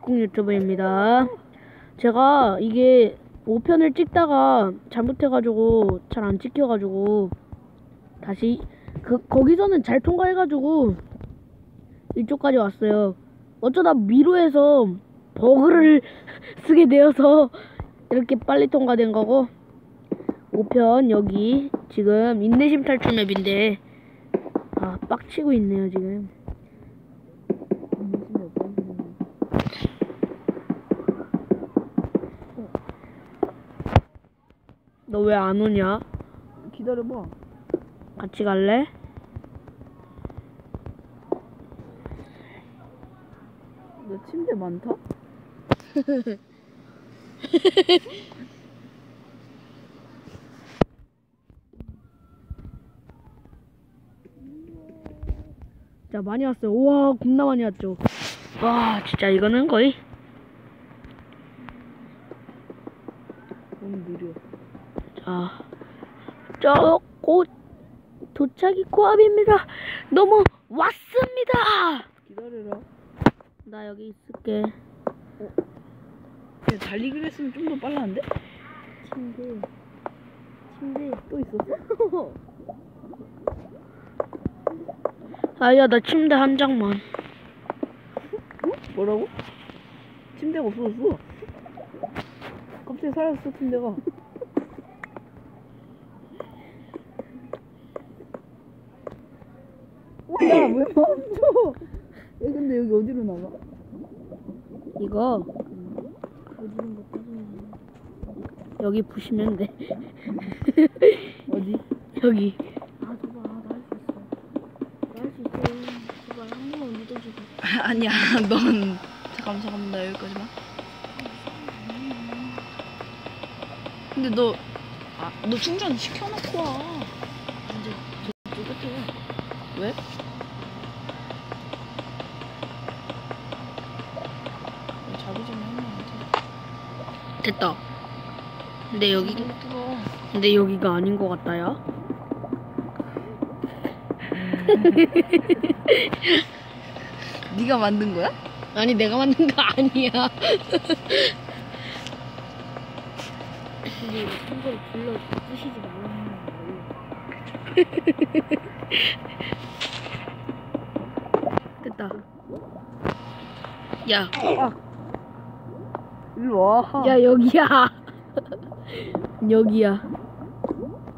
국 유튜브입니다. 제가 이게 5편을 찍다가 잘못해가지고 잘 안 찍혀가지고 다시 그 거기서는 잘 통과해가지고 이쪽까지 왔어요. 어쩌다 미로에서 버그를 쓰게 되어서 이렇게 빨리 통과된 거고 5편 여기 지금 인내심 탈출 맵인데 아 빡치고 있네요 지금. 너 왜 안 오냐? 기다려봐. 같이 갈래? 너 침대 많다? 자 많이 왔어요. 우와 겁나 많이 왔죠. 와 진짜 이거는 거의 너무 느려. 자, 저곧 도착이 코앞입니다. 너무 왔습니다. 기다려라. 나 여기 있을게. 야, 달리기로 했으면 좀 더 빨랐는데? 침대, 침대. 또 있었어? 아야 나 침대 한 장만. 어? 뭐라고? 침대가 없어졌어. 갑자기 사라졌어, 침대가. 왜 멈춰? 야, 근데 여기 어디로 나가? 이거 여기 부시면 돼. 어디? 여기. 아, 저봐, 나할 수 있어. 나할 수 있어. 제발 한 번만 믿어주고. 아니야, 넌. 잠깐만, 잠깐만, 나 여기까지만. 근데 너, 아, 너 충전 시켜놓고 와. 이제 저, 저 끝에. 왜? 자기 전에 하면 안 돼. 됐다. 근데 여기. 근데 여기가 아닌 것 같다 야. 네가 만든 거야? 아니 내가 만든 거 아니야. 근데 이거를 불러 부시지 말라는 됐다. 야, 일로 와. 야 여기야. 여기야.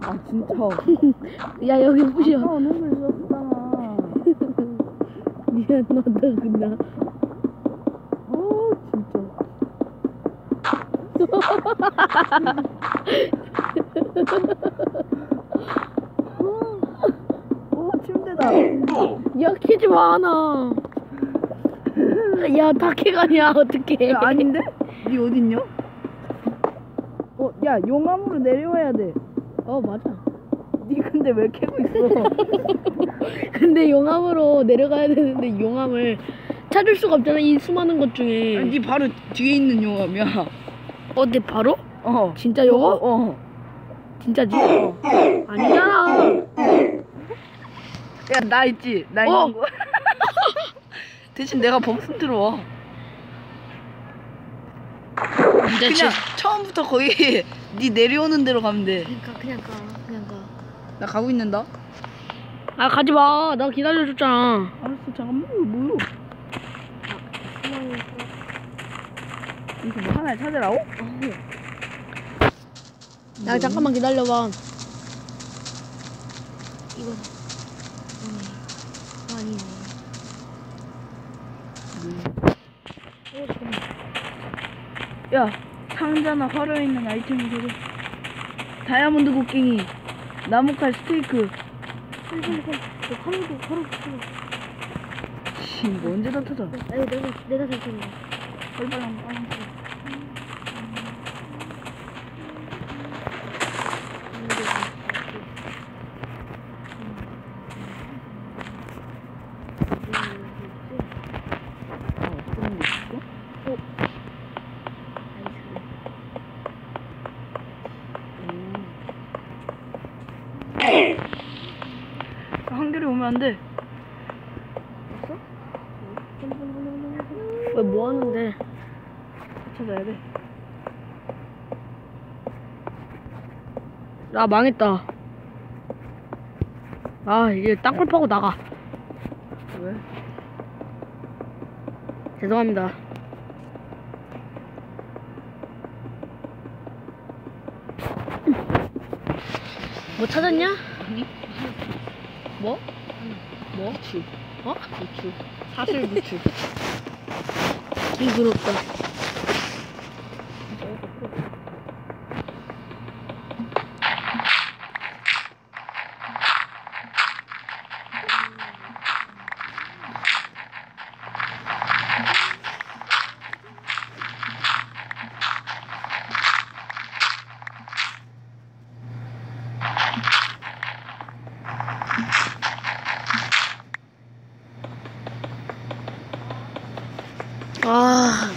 아, 진짜. 야 여기 부셔. 아까 오늘 있었잖아. 미안하다 그냥. 아, 진짜. 오, 침대다. 야 키지 마 나. 야다 캐가냐 어떡해. 야, 아닌데? 니 어딨냐? 어, 야, 용암으로 내려와야 돼. 어 맞아. 니 근데 왜 캐고 있어? 근데 용암으로 내려가야 되는데 용암을 찾을 수가 없잖아 이 수많은 것 중에. 니 바로 뒤에 있는 용암이야. 어, 근데 바로? 어. 진짜 요거? 어, 어. 진짜지? 아니잖아. 야, 나 있지? 나 어. 있는 거. 대신 내가 범슨 들어와. 진짜 그냥 처음부터 거기 니 내려오는 대로 가면 돼. 그러니까 그냥 가. 그냥 가. 나 가고 있는다. 아 가지 마. 나 기다려줬잖아. 알았어, 잠깐만. 이거 뭐야? 이거 뭐 하나 찾으라고? 야 잠깐만 기다려봐. 이거. 아니네. 아니네. 어, 잠깐만. 야, 상자나 화려에 있는 아이템을 저거. 다이아몬드 곡괭이, 나무칼 스테이크. 빨리 빨리 빨리. 너 화로도 화로 붙여. 씨, 이거 언제 다 터져? 아 내가 내가 잘 찾는 거. 빨빨랑 빨랑. 안 돼. 왜 뭐 하는데? 찾아야 돼. 나 망했다. 아, 이제 땅굴 파고 나가. 왜? 죄송합니다. 뭐 찾았냐? 아니? 뭐? 뭐? 부추. 어? 부추. 사슬 부추. 징그럽다. 아.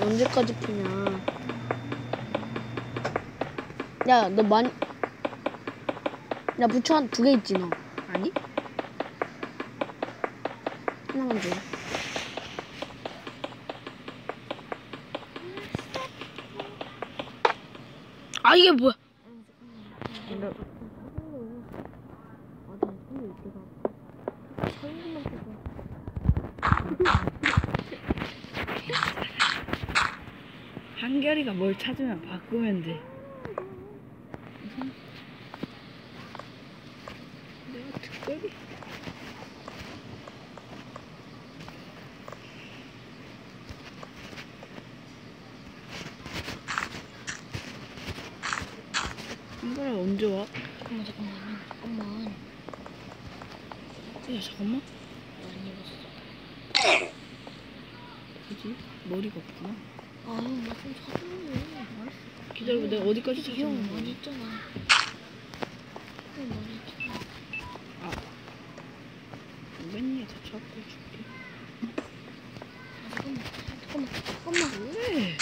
언제까지 푸냐. 야, 너 많이. 야, 부추 한두 개 있지, 너. 아니? 하나만 줘. 아, 이게 뭐야? 근데 한결이가 뭘 찾으면 바꾸면 돼. 내가 특별히 한결아 언제 와? 잠깐만 잠깐만 잠깐만 야 잠깐만. 안 입었어 뭐지? 머리가 없구나. 아유 나좀 사줘요 기다려봐. 내가 어디까지 비용 찾았는데. 많이 있잖아. 비용 많이 있잖아. 맨날 다 찾고 줄게. 아, 잠깐만 잠깐만 잠깐만 왜?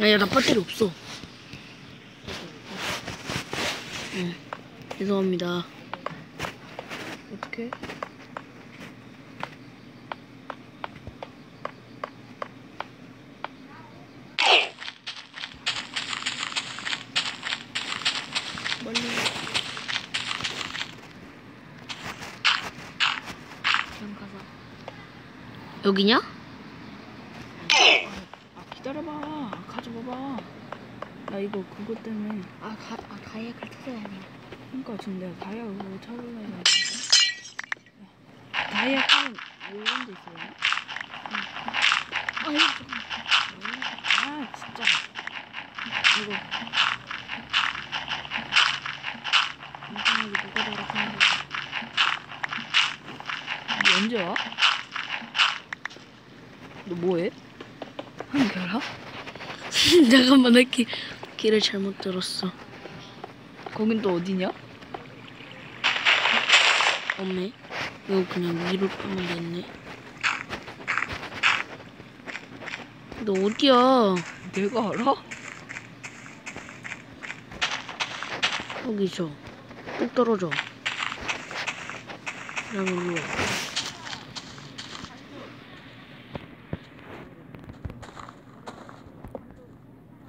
야, 야, 나 배터리 없어. 응. 죄송합니다. 어떻게? 멀리 여기냐? 아 기다려봐. 가져봐봐. 나 이거 그것 때문에. 아, 가, 아 다이아를 찾아야 돼 그러니까 지금 내가 다이아 그거 찾으려고 했는데. 다이아 칼은 이런 데 있어요? 아유 잠깐만 아 진짜. 이거 이상하게 누가 달았는 거야 너 언제 와? 너 뭐해? 한결아? 잠깐만, 나 길, 길을 잘못 들었어. 거긴 또 어디냐? 없네. 이거 그냥 위로 파면 됐네. 너 어디야? 내가 알아? 여기죠. 뚝 떨어져. 그다음에 일로 와.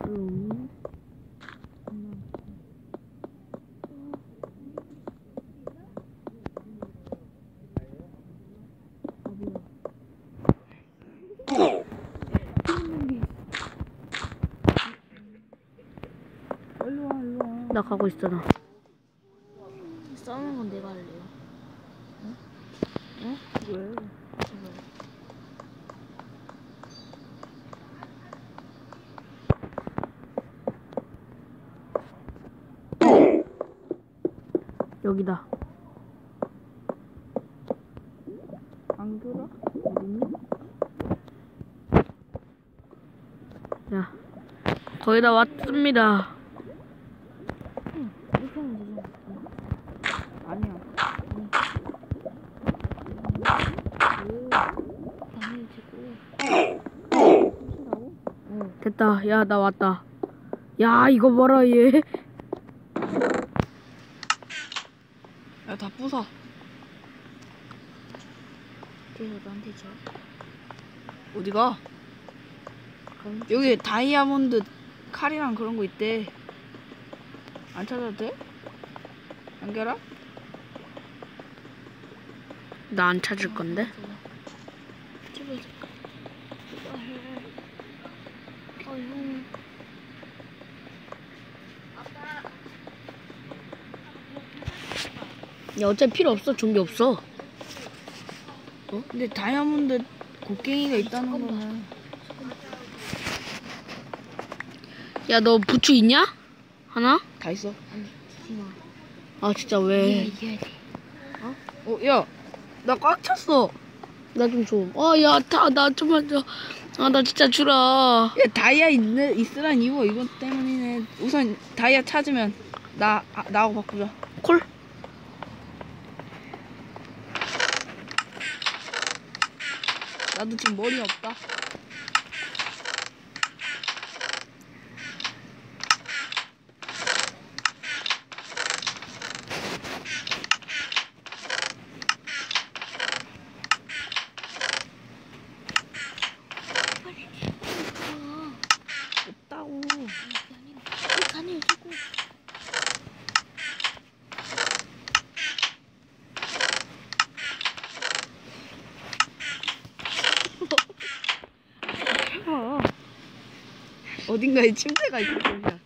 음. 일로 와 일로 와. 나 가고 있어 나. 싸우는 건 내가 할래요 왜? 여기다. 안결아? 어딨니? 야, 거의 다 왔습니다. 이렇게 하면 되잖아 아니야. 됐다. 야, 나 왔다. 야, 이거 봐라, 얘. 야 다 부숴. 뒤에서 나한테 줘. 어디가? 그럼 여기 다이아몬드 칼이랑 그런 거 있대. 안 찾아도 돼? 안겨라? 나 안 찾을 건데. 형. 야, 어차피 필요 없어. 좀비 없어. 어? 근데 다이아몬드 곡괭이가 있다는 거는 야, 너 부추 있냐? 하나? 다 있어. 아, 진짜 왜? 돼. 어, 야, 나 꽉 찼어. 나 좀 줘. 어, 야, 다, 나 좀만 줘. 아, 나 진짜 주라. 야, 다이아 있, 있으란 이유 이것 때문이네. 우선 다이아 찾으면 나 아, 나하고 바꾸자. 콜? 나도 지금 머리 없다. 어딘가에 침대가 거야.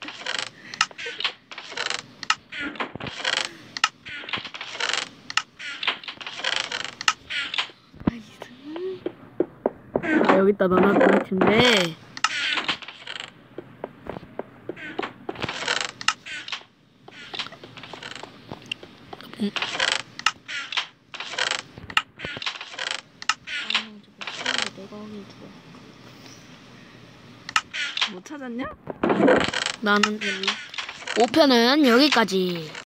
아, 여기 있다. 너나 것 같은데. 아, 저거 쓰는데 내가 하긴 좋아. 못 찾았냐? 나는 별로. 5편은 여기까지.